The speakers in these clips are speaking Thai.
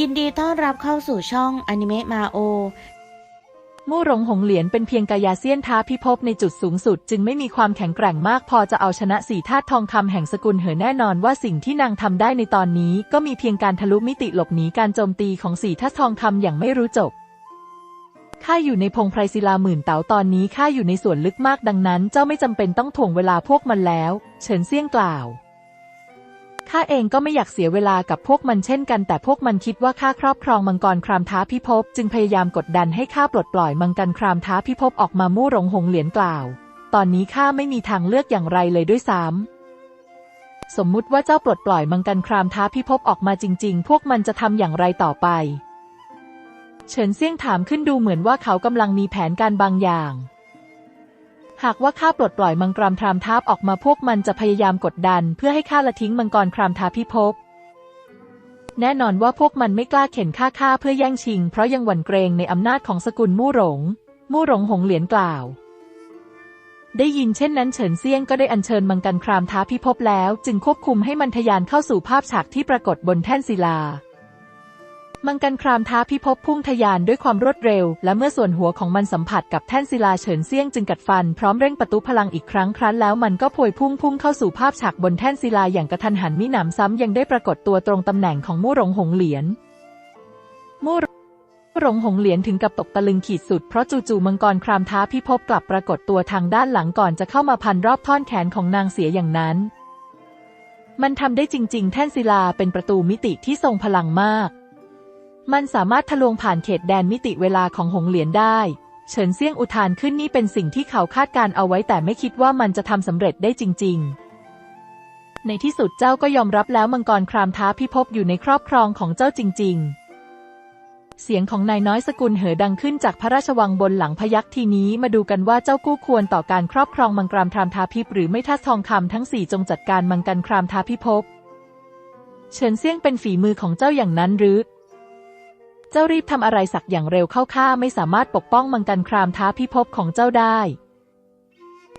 ยินดีต้อนรับเข้าสู่ช่องอนิเมะมาโอ มู่หลงหงเหรียญเป็นเพียงกายาเซียนท้าพิภพในจุดสูงสุด จึงไม่มีความแข็งแกร่งมากพอจะเอาชนะสี่ธาตุทองคำแห่งสกุลเหอแน่นอนว่าสิ่งที่นางทำได้ในตอนนี้ ก็มีเพียงการทะลุมิติหลบหนีการโจมตีของสี่ธาตุทองคำอย่างไม่รู้จบข้าอยู่ในพงไพรศิลาหมื่นเต๋าตอนนี้ข้าอยู่ในส่วนลึกมากดังนั้น เจ้าไม่จำเป็นต้องถ่วงเวลาพวกมันแล้ว เฉินเซี่ยงกล่าว ข้าเองก็ไม่อยากเสียเวลากับพวกมันเช่นกัน แต่พวกมันคิดว่าข้าครอบครองมังกรครามท้าพิภพจึงพยายามกดดันให้ข้าปลดปล่อยมังกรครามท้าพิภพออกมามู่หลงหงเหรียญกล่าว ตอนนี้ข้าไม่มีทางเลือกอย่างไรเลยด้วยซ้ำสมมุติว่าเจ้าปลดปล่อยมังกรครามท้าพิภพออกมาจริง ๆ พวกมันจะทำอย่างไรต่อไป เฉินเซี่ยงถามขึ้นดูเหมือนว่าเขากำลังมีแผนการบางอย่าง หากว่าข้าปลดปล่อยมังกรครามท้าออกมาพวกมันจะพยายามกดดัน เพื่อให้ข้าละทิ้งมังกรครามท้าพิภพแน่นอนว่าพวกมันไม่กล้าเข็นข้าข้าเพื่อแย่งชิง เพราะยังหวั่นเกรงในอำนาจของสกุลมู่หลง มู่หลงหงเหรียญกล่าว ได้ยินเช่นนั้นเฉินเซียงก็ได้อัญเชิญมังกรครามท้าพิภพแล้ว จึงควบคุมให้มันทะยานเข้าสู่ภาพฉากที่ปรากฏบนแท่นศิลา มังกรครามท้าพิภพพุ่งทะยานด้วยความรวดเร็ว และเมื่อส่วนหัวของมันสัมผัสกับแท่นศิลาเฉินเซี่ยงจึงกัดฟันพร้อมเร่งประตูพลังอีกครั้งครั้นแล้วมันก็พวยพุ่งพุ่งเข้าสู่ภาพฉากบนแท่นศิลาอย่างกระทันหันมิหนำซ้ำยังได้ปรากฏตัวตรงตำแหน่งของมู่หลงหงเหรียญมู่หลงหงเหรียญถึงกับตกตะลึงขีดสุดเพราะจู่ๆมังกรครามท้าพิภพกลับปรากฏตัวทางด้านหลังก่อนจะเข้ามาพันรอบท่อนแขนของนางเสียอย่างนั้น มันทำได้จริง ๆ แท่นศิลาเป็นประตูมิติที่ทรงพลังมาก มันสามารถทะลวงผ่านเขตแดนมิติเวลาของหงเหรียญได้ เฉินเซี่ยงอุทานขึ้นนี่เป็นสิ่งที่เขาคาดการเอาไว้แต่ไม่คิดว่ามันจะทำสำเร็จได้จริง ๆ ในที่สุดเจ้าก็ยอมรับแล้วมังกรครามท้าพิภพอยู่ในครอบครองของเจ้าจริง ๆเสียงของนายน้อยสกุลเหอดังขึ้นจากพระราชวังบนหลังพยัคฆ์ทีนี้มาดูกันว่าเจ้ากู้ควรต่อการครอบครองมังกรครามท้าพิภหรือไม่ถ้าทองคำทั้งสี่จงจัดการมังกรครามท้าพิภพเฉินเซี่ยงเป็นฝีมือของเจ้าอย่างนั้นหรือ เจ้ารีบทำอะไรสักอย่างเร็วเข้าข้าไม่สามารถปกป้องมังกรครามท้าพิภพของเจ้าได้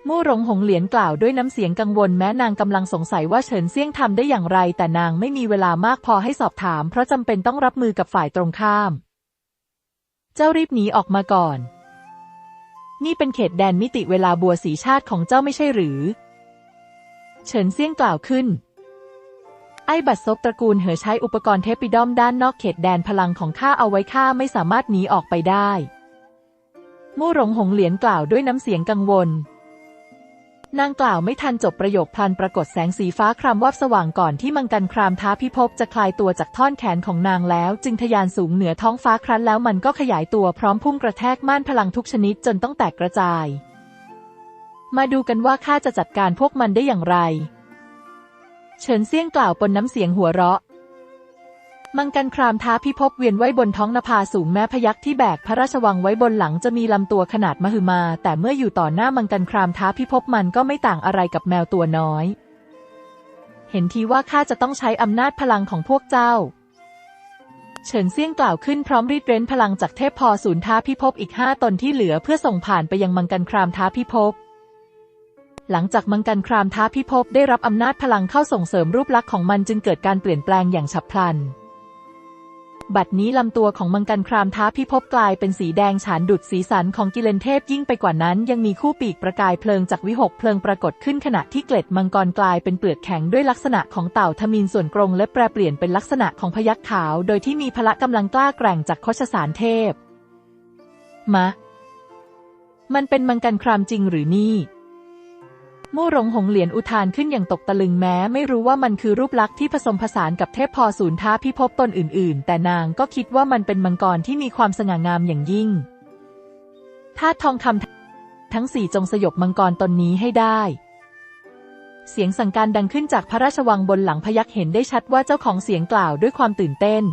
มู่หลงหงเหรียญกล่าวด้วยน้ำเสียงกังวลแม้นางกำลังสงสัยว่าเฉินเซี่ยงทำได้อย่างไร แต่นางไม่มีเวลามากพอให้สอบถาม เพราะจำเป็นต้องรับมือกับฝ่ายตรงข้าม เจ้ารีบหนีออกมาก่อน นี่เป็นเขตแดนมิติเวลาบัวสีชาติของเจ้าไม่ใช่หรือ เฉินเซี่ยงกล่าวขึ้น ไอ้บัตรซบตระกูลเหอใช้อุปกรณ์เทปิดอมด้านนอกเขตแดนพลังของข้าเอาไว้ข้าไม่สามารถหนีออกไปได้ มู่หลงหงเหรียญกล่าวด้วยน้ำเสียงกังวล นางกล่าวไม่ทันจบประโยคพลันปรากฏแสงสีฟ้าครามวับสว่างก่อนที่มังกรครามท้าพิภพจะคลายตัวจากท่อนแขนของนางแล้ว จึงทะยานสูงเหนือท้องฟ้าครั้นแล้วมันก็ขยายตัวพร้อมพุ่งกระแทกม่านพลังทุกชนิดจนต้องแตกกระจาย มาดูกันว่าข้าจะจัดการพวกมันได้อย่างไร เฉินเซี่ยงกล่าวปนน้ำเสียงหัวเราะ มังกันครามท้าพิภพเวียนไว้บนท้องนภาสูงแม้พยักที่แบกพระราชวังไว้บนหลังจะมีลำตัวขนาดมหึมา แต่เมื่ออยู่ต่อหน้ามังกันครามท้าพิภพมันก็ไม่ต่างอะไรกับแมวตัวน้อย เห็นทีว่าข้าจะต้องใช้อำนาจพลังของพวกเจ้า เฉินเซี่ยงกล่าวขึ้นพร้อมรีดเร้นพลังจากเทพพอศูนย์ท้าพิภพอีกห้าตนที่เหลือเพื่อส่งผ่านไปยังมังกันครามท้าพิภพ หลังจากมังกันครามท้าพิภพได้รับอำนาจพลังเข้าส่งเสริมรูปลักษณ์ของมันจึงเกิดการเปลี่ยนแปลงอย่างฉับพลัน บัดนี้ลำตัวของมังกันครามท้าพิภพกลายเป็นสีแดงฉานดุดสีสันของกิเลนเทพยิ่งไปกว่านั้น ยังมีคู่ปีกประกายเพลิงจากวิหกเพลิงปรากฏขึ้นขณะที่เกล็ดมังกรกลายเป็นเปลือกแข็งด้วยลักษณะของเต่าทมินส่วนกรงและแปรเปลี่ยนเป็นลักษณะของพยัคฆ์ขาว โดยที่มีพละกำลังกล้าแกร่งจากโคชสารเทพ มะ มันเป็นมังกันครามจริงหรือนี่ มู่หลงหงเหรียญอุทานขึ้นอย่างตกตะลึงแม้ไม่รู้ว่ามันคือรูปลักษณ์ที่ผสมผสานกับเทพพอศูนย์ท้าพิภพตนอื่น ๆ แต่นางก็คิดว่ามันเป็นมังกรที่มีความสง่างามอย่างยิ่งธาตุทองคำทั้งสี่จงสยบมังกรตนนี้ให้ได้ เสียงสั่งการดังขึ้นจากพระราชวังบนหลังพยักเห็นได้ชัดว่าเจ้าของเสียงกล่าวด้วยความตื่นเต้น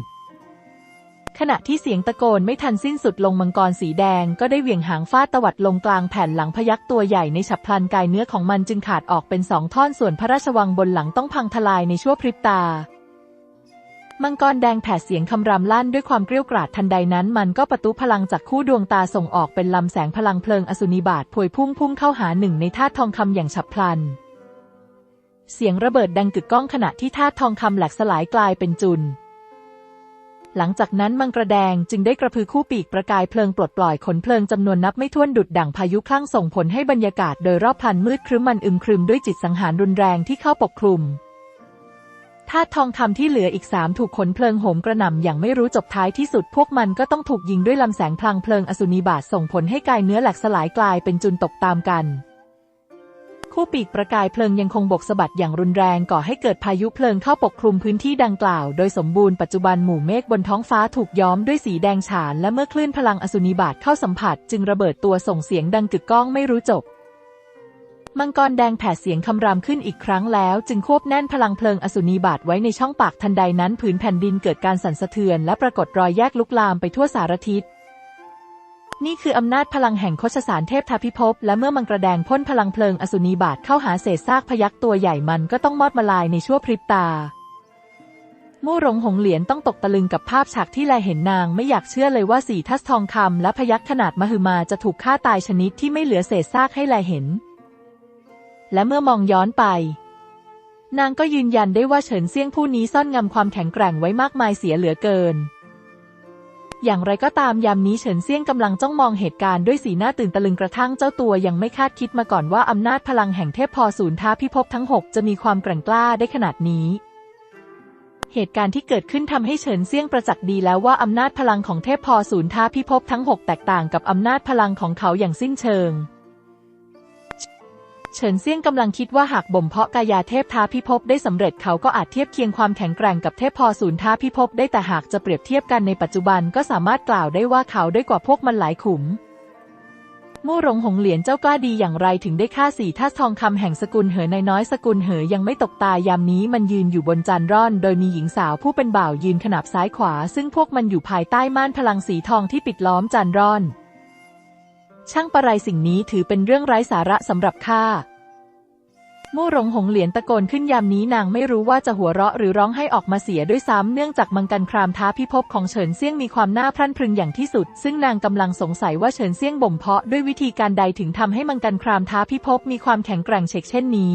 ขณะที่เสียงตะโกนไม่ทันสิ้นสุดลงมังกรสีแดงก็ได้เหวี่ยงหางฟาดตวัดลงกลางแผ่นหลังพยักตัวใหญ่ในฉับพลันกายเนื้อของมันจึงขาดออกเป็นสองท่อนส่วนพระราชวังบนหลังต้องพังทลายในชั่วพริบตา มังกรแดงแผดเสียงคำรามลั่นด้วยความเกรี้ยวกราดทันใดนั้น มันก็ประตูพลังจากคู่ดวงตาส่งออกเป็นลำแสงพลังเพลิงอสุนิบาตพวยพุ่งพุ่งเข้าหาหนึ่งในธาตุทองคำอย่างฉับพลัน เสียงระเบิดดังกึกก้องขณะที่ธาตุทองคำแหลกสลายกลายเป็นจุน หลังจากนั้นมังกระแดงจึงได้กระพือคู่ปีกประกายเพลิงปลดปล่อยขนเพลิงจำนวนนับไม่ถ้วนดุดดั่งพายุคลั่งส่งผลให้บรรยากาศโดยรอบพันมืดครึ้มมันอึมครึมด้วยจิตสังหารรุนแรงที่เข้าปกคลุมธาตุทองคำที่เหลืออีกสามถูกขนเพลิงโหมกระหน่ำอย่างไม่รู้จบท้ายที่สุดพวกมันก็ต้องถูกยิงด้วยลำแสงพลังเพลิงอสุนีบาตส่งผลให้กายเนื้อแหลกสลายกลายเป็นจุนตกตามกัน คู่ปีกประกายเพลิงยังคงบกสะบัดอย่างรุนแรงก่อให้เกิดพายุเพลิงเข้าปกคลุมพื้นที่ดังกล่าว โดยสมบูรณ์ปัจจุบันหมู่เมฆบนท้องฟ้าถูกย้อมด้วยสีแดงฉาน และเมื่อคลื่นพลังอสุนีบาตเข้าสัมผัส จึงระเบิดตัวส่งเสียงดังกึกก้องไม่รู้จบมังกรแดงแผดเสียงคำรามขึ้นอีกครั้งแล้วจึงควบแน่นพลังเพลิงอสุนีบาตไว้ในช่องปากทันใดนั้นผืนแผ่นดินเกิดการสั่นสะเทือนและปรากฏรอยแยกลุกลามไปทั่วสารทิศ นี่คืออำนาจพลังแห่งโคชสารเทพทาพิภพและเมื่อมังกระแดงพ่นพลังเพลิงอสุนีบาตเข้าหาเศษซากพยักตัวใหญ่มันก็ต้องมอดมาลายในชั่วพริบตา มู่หลงหงเหรียญต้องตกตะลึงกับภาพฉากที่แลเห็นนางไม่อยากเชื่อเลยว่าสีทัศทองคำและพยักขนาดมหึมาจะถูกฆ่าตายชนิดที่ไม่เหลือเศษซากให้แลเห็น และเมื่อมองย้อนไป นางก็ยืนยันได้ว่าเฉินเซี่ยงผู้นี้ซ่อนงำความแข็งแกร่งไว้มากมายเสียเหลือเกิน อย่างไรก็ตามยามนี้เฉินเซียงกำลังจ้องมองเหตุการณ์ด้วยสีหน้าตื่นตะลึงกระทั่งเจ้าตัวยังไม่คาดคิดมาก่อนว่าอำนาจพลังแห่งเทพพอศูนย์ท้าพิภพทั้งหกจะมีความแกร่งกล้าได้ขนาดนี้ เหตุการณ์ที่เกิดขึ้นทำให้เฉินเซียงประจักษ์ดีแล้วว่าอำนาจพลังของเทพพอศูนย์ท้าพิภพทั้งหกแตกต่างกับอำนาจพลังของเขาอย่างสิ้นเชิง เฉินเซี่ยงกำลังคิดว่าหากบ่มเพาะกายาเทพท้าพิภพได้สำเร็จเขาก็อาจเทียบเคียงความแข็งแกร่งกับเทพพอศูนย์ท้าพิภพได้แต่หากจะเปรียบเทียบกันในปัจจุบันก็สามารถกล่าวได้ว่าเขาได้กว่าพวกมันหลายขุมมู่หลงหงเหรียญเจ้ากล้าดีอย่างไรถึงได้ฆ่าสี่ท่าทองคำแห่งสกุลเหอในน้อยสกุลเหอยังไม่ตกตายามนี้มันยืนอยู่บนจานร่อน โดยมีหญิงสาวผู้เป็นบ่าวยืนขนาบซ้ายขวา ซึ่งพวกมันอยู่ภายใต้ม่านพลังสีทองที่ปิดล้อมจานร่อน ช่างประไรสิ่งนี้ถือเป็นเรื่องไร้สาระสำหรับข้ามู่หลงหงเหลียนตะโกนขึ้นยามนี้นางไม่รู้ว่าจะหัวเราะหรือร้องให้ออกมาเสียด้วยซ้ำเนื่องจากมังกันครามท้าพิภพของเฉินเซี่ยงมีความน่าพรั่นพรึงอย่างที่สุด ซึ่งนางกำลังสงสัยว่าเฉินเซี่ยงบ่มเพาะด้วยวิธีการใดถึงทำให้มังกันครามท้าพิภพมีความแข็งแกร่งเฉกเช่นนี้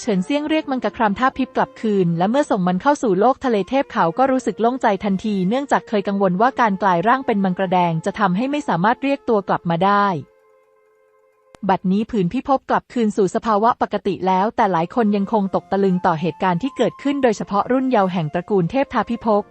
เฉินเซี่ยงเรียกมังกรครามท่าพิบกลับคืน และเมื่อส่งมันเข้าสู่โลกทะเลเทพเขาก็รู้สึกโล่งใจทันที เนื่องจากเคยกังวลว่าการกลายร่างเป็นมังกรแดงจะทำให้ไม่สามารถเรียกตัวกลับมาได้ บัดนี้ผืนพิภพกลับคืนสู่สภาวะปกติแล้ว แต่หลายคนยังคงตกตะลึงต่อเหตุการณ์ที่เกิดขึ้นโดยเฉพาะรุ่นเยาว์แห่งตระกูลเทพทาพิภพ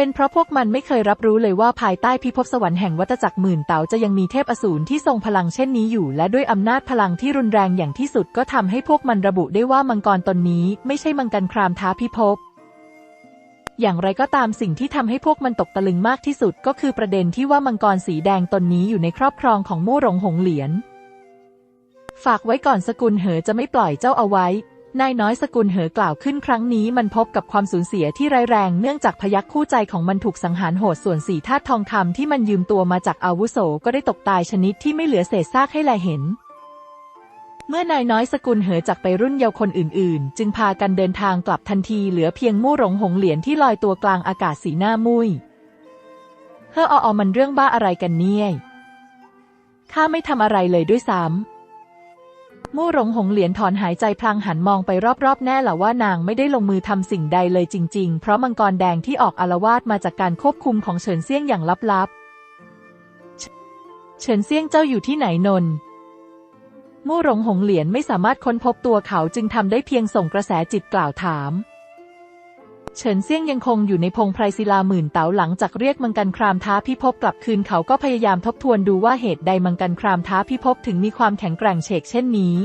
เป็นเพราะพวกมันไม่เคยรับรู้เลยว่าภายใต้พิภพสวรรค์แห่งวัฏจักรหมื่นเต๋าจะยังมีเทพอสูรที่ทรงพลังเช่นนี้อยู่ และด้วยอำนาจพลังที่รุนแรงอย่างที่สุดก็ทำให้พวกมันระบุได้ว่ามังกรตนนี้ไม่ใช่มังกรครามท้าพิภพอย่างไรก็ตามสิ่งที่ทำให้พวกมันตกตะลึงมากที่สุดก็คือประเด็นที่ว่ามังกรสีแดงตนนี้อยู่ในครอบครองของมู่หลงหงเหรียญฝากไว้ก่อนสกุลเหอจะไม่ปล่อยเจ้าเอาไว้ นายน้อยสกุลเหอกล่าวขึ้นครั้งนี้มันพบกับความสูญเสียที่ร้ายแรงเนื่องจากพยักคู่ใจของมันถูกสังหารโหดส่วนสี่ธาตุทองคำที่มันยืมตัวมาจากอาวุโสก็ได้ตกตายชนิดที่ไม่เหลือเศษซากให้แลเห็น เมื่อนายน้อยสกุลเหอจากไปรุ่นเยาว์คนอื่นๆ จึงพากันเดินทางกลับทันทีเหลือเพียงมู่หลงหงเหรียญที่ลอยตัวกลางอากาศสีหน้ามุยเฮ้อออมันเรื่องบ้าอะไรกันเนี่ยข้าไม่ทำอะไรเลยด้วยซ้ำ มู่หลงหงเหลียนถอนหายใจพลางหันมองไปรอบๆแน่ละว่านางไม่ได้ลงมือทำสิ่งใดเลยจริงๆ เพราะมังกรแดงที่ออกอารวาสมาจากการควบคุมของเฉินเซี่ยงอย่างลับๆ เฉินเซี่ยงเจ้าอยู่ที่ไหนนนมู่หลงหงเหลียนไม่สามารถค้นพบตัวเขาจึงทำได้เพียงส่งกระแสจิตกล่าวถาม เฉินเซี่ยงยังคงอยู่ในพงไพรศิลาหมื่นเต๋าหลังจากเรียกมังกันครามท้าพิภพกลับคืนเขาก็พยายามทบทวนดูว่าเหตุใดมังกันครามท้าพิภพถึงมีความแข็งแกร่งเฉกเช่นนี้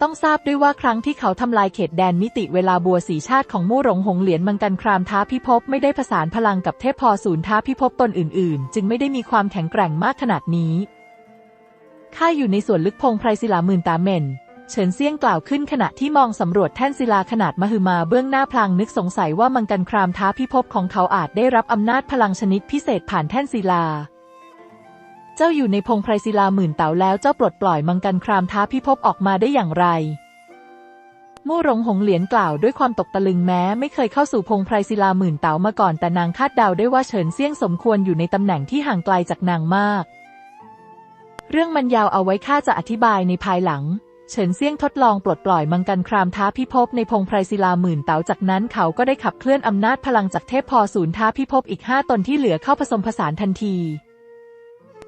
ต้องทราบด้วยว่าครั้งที่เขาทำลายเขตแดนมิติเวลาบัวสีชาติของมู่หลงหงเหรียญมังกันครามท้าพิภพไม่ได้ผสานพลังกับเทพพอศูนย์ท้าพิภพตนอื่น ๆ จึงไม่ได้มีความแข็งแกร่งมากขนาดนี้ข้าอยู่ในส่วนลึกพงไพรศิลาหมื่นตาเหม่น เฉินเซียงกล่าวขึ้นขณะที่มองสำรวจแท่นศิลาขนาดมหึมาเบื้องหน้าพลางนึกสงสัยว่ามังกันครามท้าพิภพของเขาอาจได้รับอำนาจพลังชนิดพิเศษผ่านแท่นศิลา เจ้าอยู่ในพงไพรศิลาหมื่นเต๋าแล้วเจ้าปลดปล่อยมังกันครามท้าพิภพออกมาได้อย่างไรมู่หลงหงเหรียญกล่าวด้วยความตกตะลึงแม้ ไม่เคยเข้าสู่พงไพรศิลาหมื่นเต๋ามาก่อนแต่นางคาดเดาได้ว่าเฉินเซี่ยงสมควรอยู่ในตำแหน่งที่ห่างไกลจากนางมาก เรื่องมันยาวเอาไว้ข้าจะอธิบายในภายหลัง เฉินเซี่ยงทดลองปลดปล่อยมังกันครามท้าพิภพในพงไพรศิลาหมื่นเต๋าจากนั้นเขาก็ได้ขับเคลื่อนอำนาจพลังจากเทพพอศูนย์ท้าพิภพอีกห้าตนที่เหลือเข้าผสมผสานทันที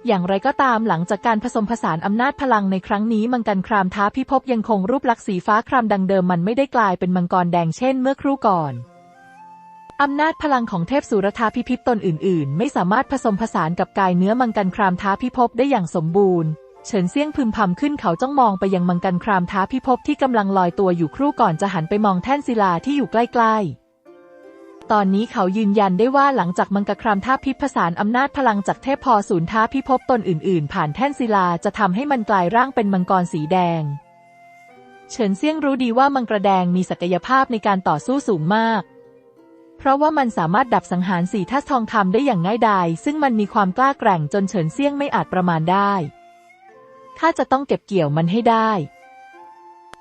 อย่างไรก็ตามหลังจากการผสมผสานอำนาจพลังในครั้งนี้มังกรครามท้าพิภพยังคงรูปลักษณ์สีฟ้าครามดังเดิมมันไม่ได้กลายเป็นมังกรแดงเช่นเมื่อครู่ก่อนอำนาจพลังของเทพสุรธาพิพิธตนอื่น ๆ ไม่สามารถผสมผสานกับกายเนื้อมังกรครามท้าพิภพได้อย่างสมบูรณ์ เฉินเซี่ยงพึมพำขึ้นเขาจ้องมองไปยังมังกรครามท้าพิภพที่กำลังลอยตัวอยู่ครู่ก่อนจะหันไปมองแท่นศิลาที่อยู่ใกล้ๆตอนนี้เขายืนยันได้ว่าหลังจากมังกรครามท้าพิภผสานอำนาจพลังจากเทพพอศูนย์ท้าพิภพตนอื่นๆ ผ่านแท่นศิลาจะทำให้มันกลายร่างเป็นมังกรสีแดง เฉินเซี่ยงรู้ดีว่ามังกรแดงมีศักยภาพในการต่อสู้สูงมาก เพราะว่ามันสามารถดับสังหารสีทัศทองคำได้อย่างง่ายดายซึ่งมันมีความกล้าแกร่งจนเฉินเซี่ยงไม่อาจประมาณได้ ข้าจะต้องเก็บเกี่ยวมันให้ได้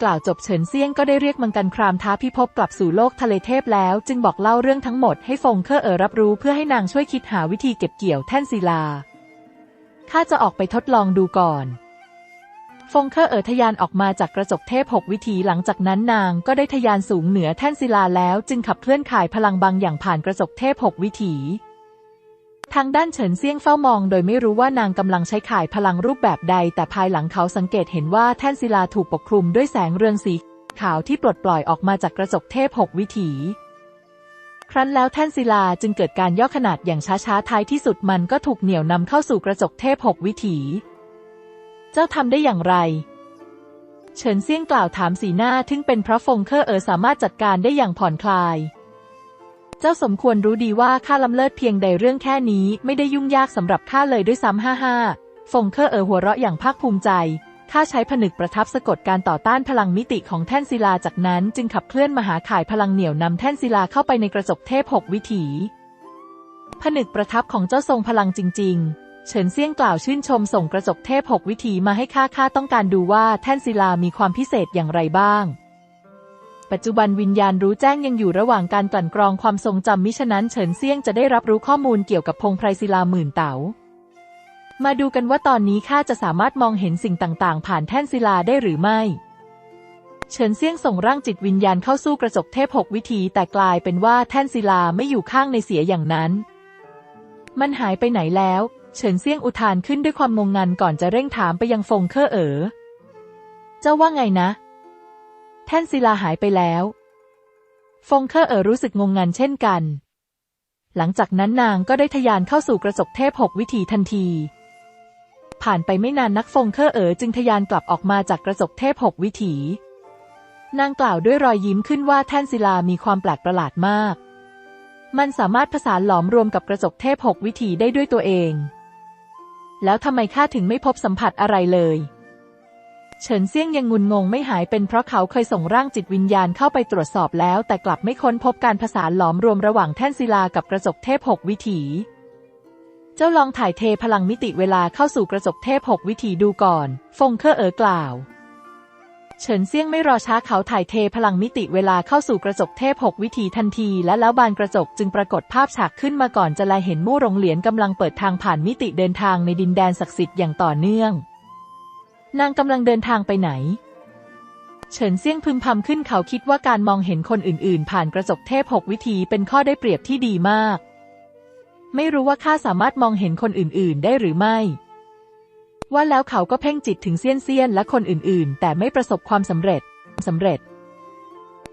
กล่าวจบเฉินเซียงก็ได้เรียกมังกรครามท้าพิภพกลับสู่โลกทะเลเทพแล้ว จึงบอกเล่าเรื่องทั้งหมดให้ฟงเคอเอ๋อรับรู้เพื่อให้นางช่วยคิดหาวิธีเก็บเกี่ยวแท่นศิลาข้าจะออกไปทดลองดูก่อนฟงเคอเอ๋อทยานออกมาจากกระจกเทพหกวิถีหลังจากนั้นนางก็ได้ทยานสูงเหนือแท่นศิลาแล้วจึงขับเคลื่อนข่ายพลังบางอย่างผ่านกระจกเทพหกวิถี ทางด้านเฉินเซียงเฝ้ามองโดยไม่รู้ว่านางกำลังใช้ข่ายพลังรูปแบบใด แต่ภายหลังเขาสังเกตเห็นว่าแท่นศิลาถูกปกคลุมด้วยแสงเรืองสีขาวที่ปลดปล่อยออกมาจากกระจกเทพหกวิถี ครั้นแล้วแท่นศิลาจึงเกิดการย่อขนาดอย่างช้าๆท้ายที่สุดมันก็ถูกเหนี่ยวนำเข้าสู่กระจกเทพหกวิถี เจ้าทำได้อย่างไร เฉินเซียงกล่าวถามสีหน้าทึ่งเป็นเพราะฟงเคอเออสามารถจัดการได้อย่างผ่อนคลาย เจ้าสมควรรู้ดีว่าข้าล้ำเลิศเพียงใดเรื่องแค่นี้ไม่ได้ยุ่งยากสำหรับข้าเลยด้วยซ้ำห้าห้าฟงเคอเอ๋อหัวเราะอย่างภาคภูมิใจข้าใช้ผนึกประทับสะกดการต่อต้านพลังมิติของแท่นศิลาจากนั้นจึงขับเคลื่อนมหาข่ายพลังเหนี่ยวนำแท่นศิลาเข้าไปในกระจกเทพหกวิถี ผนึกประทับของเจ้าทรงพลังจริง ๆ เฉินเซี่ยงกล่าวชื่นชมส่งกระจกเทพหกวิถีมาให้ข้าข้าต้องการดูว่าแท่นศิลามีความพิเศษอย่างไรบ้าง ปัจจุบันวิญญาณรู้แจ้งยังอยู่ระหว่างการกลั่นกรองความทรงจำมิฉะนั้นเฉินเซียงจะได้รับรู้ข้อมูลเกี่ยวกับพงไพรศิลาหมื่นเต๋ามาดูกันว่าตอนนี้ข้าจะสามารถมองเห็นสิ่งต่างๆ ผ่านแท่นศิลาได้หรือไม่ เฉินเซียงส่งร่างจิตวิญญาณเข้าสู้กระจกเทพหกวิธีแต่กลายเป็นว่าแท่นศิลาไม่อยู่ข้างในเสียอย่างนั้น มันหายไปไหนแล้ว เฉินเซียงอุทานขึ้นด้วยความงงงันก่อนจะเร่งถามไปยังฟงเคอเอ๋อเจ้าว่าไงนะ แท่นศิลาหายไปแล้ว ฟงเคอเออรู้สึกงงงันเช่นกัน หลังจากนั้นนางก็ได้ทะยานเข้าสู่กระจกเทพหกวิถีทันที ผ่านไปไม่นานนักฟงเคอเอ๋อจึงทะยานกลับออกมาจากกระจกเทพหกวิถี นางกล่าวด้วยรอยยิ้มขึ้นว่าแท่นศิลามีความแปลกประหลาดมาก มันสามารถผสานหลอมรวมกับกระจกเทพหกวิถีได้ด้วยตัวเอง แล้วทำไมข้าถึงไม่พบสัมผัสอะไรเลย เฉินเซี่ยงยังงุนงงไม่หายเป็นเพราะเขาเคยส่งร่างจิตวิญญาณเข้าไปตรวจสอบแล้ว แต่กลับไม่ค้นพบการผสานหลอมรวมระหว่างแท่นศิลากับกระจกเทพหกวิถี เจ้าลองถ่ายเทพลังมิติเวลาเข้าสู่กระจกเทพหกวิถีดูก่อน ฟงเคอเอ๋อกล่าว เฉินเซี่ยงไม่รอช้าเขาถ่ายเทพลังมิติเวลาเข้าสู่กระจกเทพหกวิถีทันที และแล้วบานกระจกจึงปรากฏภาพฉากขึ้นมาก่อนจะแลเห็นมู่หลงเหรียญกำลังเปิดทางผ่านมิติเดินทางในดินแดนศักดิ์สิทธิ์อย่างต่อเนื่อง นางกำลังเดินทางไปไหน เฉินเซี่ยงพึมพำขึ้นเขาคิดว่าการมองเห็นคนอื่นๆ ผ่านกระจกเทพหกวิธีเป็นข้อได้เปรียบที่ดีมาก ไม่รู้ว่าข้าสามารถมองเห็นคนอื่นๆ ได้หรือไม่ ว่าแล้วเขาก็เพ่งจิตถึงเซียนเซียนและคนอื่นๆ แต่ไม่ประสบความสำเร็จสำเร็จ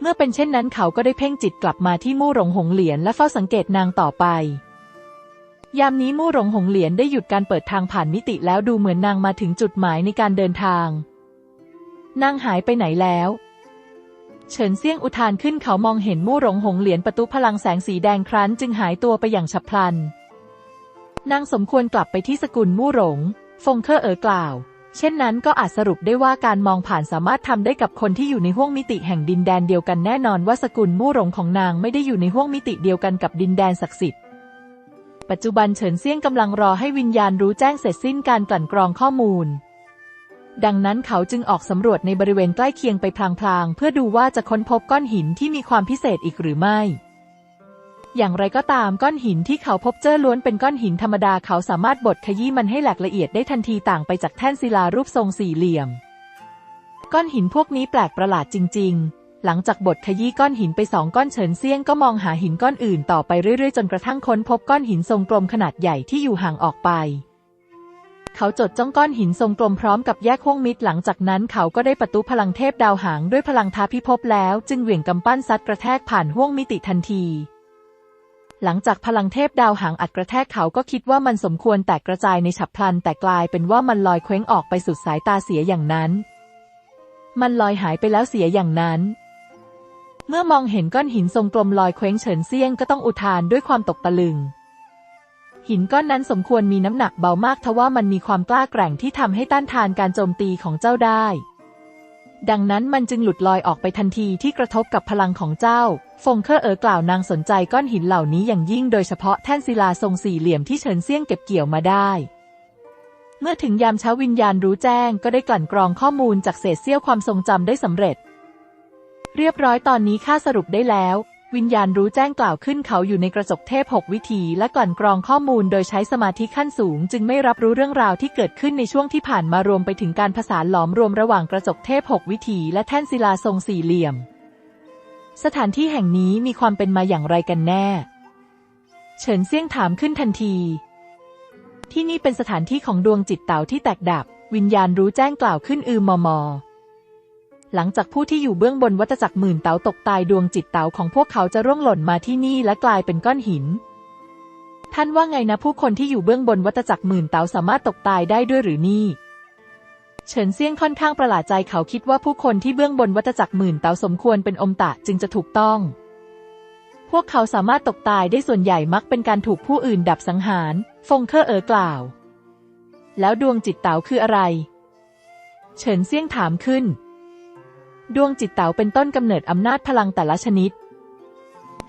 เมื่อเป็นเช่นนั้นเขาก็ได้เพ่งจิตกลับมาที่มู่หลงหงเหรียญและเฝ้าสังเกตนางต่อไป ยามนี้มู่หลงหงเหรียญได้หยุดการเปิดทางผ่านมิติแล้วดูเหมือนนางมาถึงจุดหมายในการเดินทาง นางหายไปไหนแล้ว เฉินเซี่ยงอุทานขึ้นเขามองเห็นมู่หลงหงเหรียญประตูพลังแสงสีแดงครั้นจึงหายตัวไปอย่างฉับพลัน นางสมควรกลับไปที่สกุลมู่หลง ฟงเคอเอ๋อกล่าว เช่นนั้นก็อาจสรุปได้ว่าการมองผ่านสามารถทำได้กับคนที่อยู่ในห้วงมิติแห่งดินแดนเดียวกันแน่นอนว่าสกุลมู่หลงของนางไม่ได้อยู่ในห้วงมิติเดียวกันกับดินแดนศักดิ์สิทธิ ปัจจุบันเฉินเซี่ยงกำลังรอให้วิญญาณรู้แจ้งเสร็จสิ้นการกลั่นกรองข้อมูล ดังนั้นเขาจึงออกสำรวจในบริเวณใกล้เคียงไปพลางๆ เพื่อดูว่าจะค้นพบก้อนหินที่มีความพิเศษอีกหรือไม่ อย่างไรก็ตามก้อนหินที่เขาพบเจอล้วนเป็นก้อนหินธรรมดาเขาสามารถบดขยี้มันให้แหลกละเอียดได้ทันทีต่างไปจากแท่นศิลารูปทรงสี่เหลี่ยม ก้อนหินพวกนี้แปลกประหลาดจริง ๆ หลังจากบทขยี้ก้อนหินไปสองก้อนเฉินเซียงก็มองหาหินก้อนอื่นต่อไปเรื่อยๆ จนกระทั่งค้นพบก้อนหินทรงกลมขนาดใหญ่ที่อยู่ห่างออกไป เขาจดจ้องก้อนหินทรงกลมพร้อมกับแยกห้วงมิตรหลังจากนั้นเขาก็ได้ประตูพลังเทพดาวหางด้วยพลังท้าพิภพแล้ว จึงเหวี่ยงกำปั้นซัดกระแทกผ่านห้วงมิติทันทีหลังจากพลังเทพดาวหางอัดกระแทกเขาก็คิดว่ามันสมควรแตกกระจายในฉับพลัน แต่กลายเป็นว่ามันลอยเคว้งออกไปสุดสายตาเสียอย่างนั้น มันลอยหายไปแล้วเสียอย่างนั้น เมื่อมองเห็นก้อนหินทรงกลมลอยเคว้งเฉินเซียงก็ต้องอุทานด้วยความตกตะลึง หินก้อนนั้นสมควรมีน้ำหนักเบามากทว่ามันมีความกล้าแกร่งที่ทำให้ต้านทานการโจมตีของเจ้าได้ ดังนั้นมันจึงหลุดลอยออกไปทันทีที่กระทบกับพลังของเจ้า ฟงเคอเอ๋อกล่าวนางสนใจก้อนหินเหล่านี้อย่างยิ่งโดยเฉพาะแท่นศิลาทรงสี่เหลี่ยมที่เฉินเซียงเก็บเกี่ยวมาได้เมื่อถึงยามเช้าวิญญาณรู้แจ้งก็ได้กลั่นกรองข้อมูลจากเศษเสี้ยวความทรงจำได้สำเร็จ เรียบร้อยตอนนี้ข้าสรุปได้แล้ว วิญญาณรู้แจ้งกล่าวขึ้นเขาอยู่ในกระจกเทพหกวิธีและกลั่นกรองข้อมูลโดยใช้สมาธิขั้นสูง จึงไม่รับรู้เรื่องราวที่เกิดขึ้นในช่วงที่ผ่านมารวมไปถึงการผสานหลอมรวมระหว่างกระจกเทพหกวิธีและแท่นศิลาทรงสี่เหลี่ยม สถานที่แห่งนี้มีความเป็นมาอย่างไรกันแน่ เฉินเซี่ยงถามขึ้นทันที ที่นี่เป็นสถานที่ของดวงจิตเต๋าที่แตกดับ วิญญาณรู้แจ้งกล่าวขึ้นอือมอมอ หลังจากผู้ที่อยู่เบื้องบนวัฏจักรหมื่นเต๋าตกตายดวงจิตเต๋าของพวกเขาจะร่วงหล่นมาที่นี่และกลายเป็นก้อนหิน ท่านว่าไงนะผู้คนที่อยู่เบื้องบนวัฏจักรหมื่นเต๋าสามารถตกตายได้ด้วยหรือนี่เฉินเซียงค่อนข้างประหลาดใจเขาคิดว่าผู้คนที่เบื้องบนวัฏจักรหมื่นเต๋าสมควรเป็นอมตะจึงจะถูกต้อง พวกเขาสามารถตกตายได้ส่วนใหญ่มักเป็นการถูกผู้อื่นดับสังหาร ฟงเคอเอ๋อกล่าว แล้วดวงจิตเต๋าคืออะไร เฉินเซียงถามขึ้น ดวงจิตเต๋าเป็นต้นกำเนิดอำนาจพลังแต่ละชนิด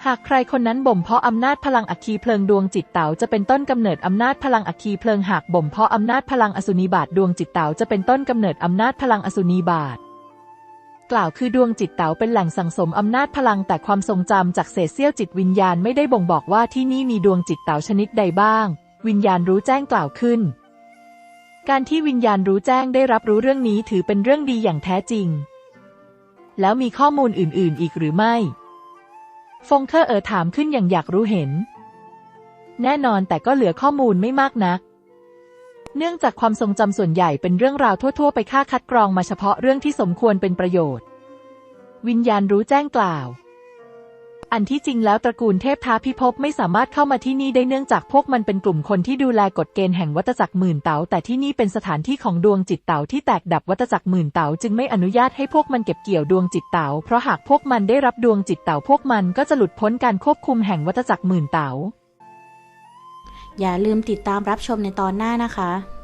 หากใครคนนั้นบ่มเพาะอำนาจพลังอัคคีเพลิงดวงจิตเต๋าจะเป็นต้นกำเนิดอำนาจพลังอัคคีเพลิงหากบ่มเพาะอำนาจพลังอสุนีบาทดวงจิตเต๋าจะเป็นต้นกำเนิดอำนาจพลังอสุนีบาทกล่าวคือดวงจิตเต๋าเป็นแหล่งสังสมอำนาจพลังแต่ความทรงจำจากเศษเสี้ยวจิตวิญญาณไม่ได้บ่งบอกว่าที่นี่มีดวงจิตเต๋าชนิดใดบ้าง วิญญาณรู้แจ้งกล่าวขึ้น การที่วิญญาณรู้แจ้งได้รับรู้เรื่องนี้ถือเป็นเรื่องดีอย่างแท้จริง แล้วมีข้อมูลอื่น ๆ อีกหรือไม่ ฟงเคอร์เอ๋อถามขึ้นอย่างอยากรู้เห็น แน่นอนแต่ก็เหลือข้อมูลไม่มากนัก เนื่องจากความทรงจำส่วนใหญ่เป็นเรื่องราวทั่ว ๆ ไปค่าคัดกรองมาเฉพาะเรื่องที่สมควรเป็นประโยชน์ วิญญาณรู้แจ้งกล่าว อันที่จริงแล้วตระกูลเทพท้าพิภพไม่สามารถเข้ามาที่นี่ได้เนื่องจากพวกมันเป็นกลุ่มคนที่ดูแลกฎเกณฑ์แห่งวัฏจักรหมื่นเต๋าแต่ที่นี่เป็นสถานที่ของดวงจิตเต๋าที่แตกดับวัฏจักรหมื่นเต๋าจึงไม่อนุญาตให้พวกมันเก็บเกี่ยวดวงจิตเต๋าเพราะหากพวกมันได้รับดวงจิตเต๋าพวกมันก็จะหลุดพ้นการควบคุมแห่งวัฏจักรหมื่นเต๋าอย่าลืมติดตามรับชมในตอนหน้านะคะ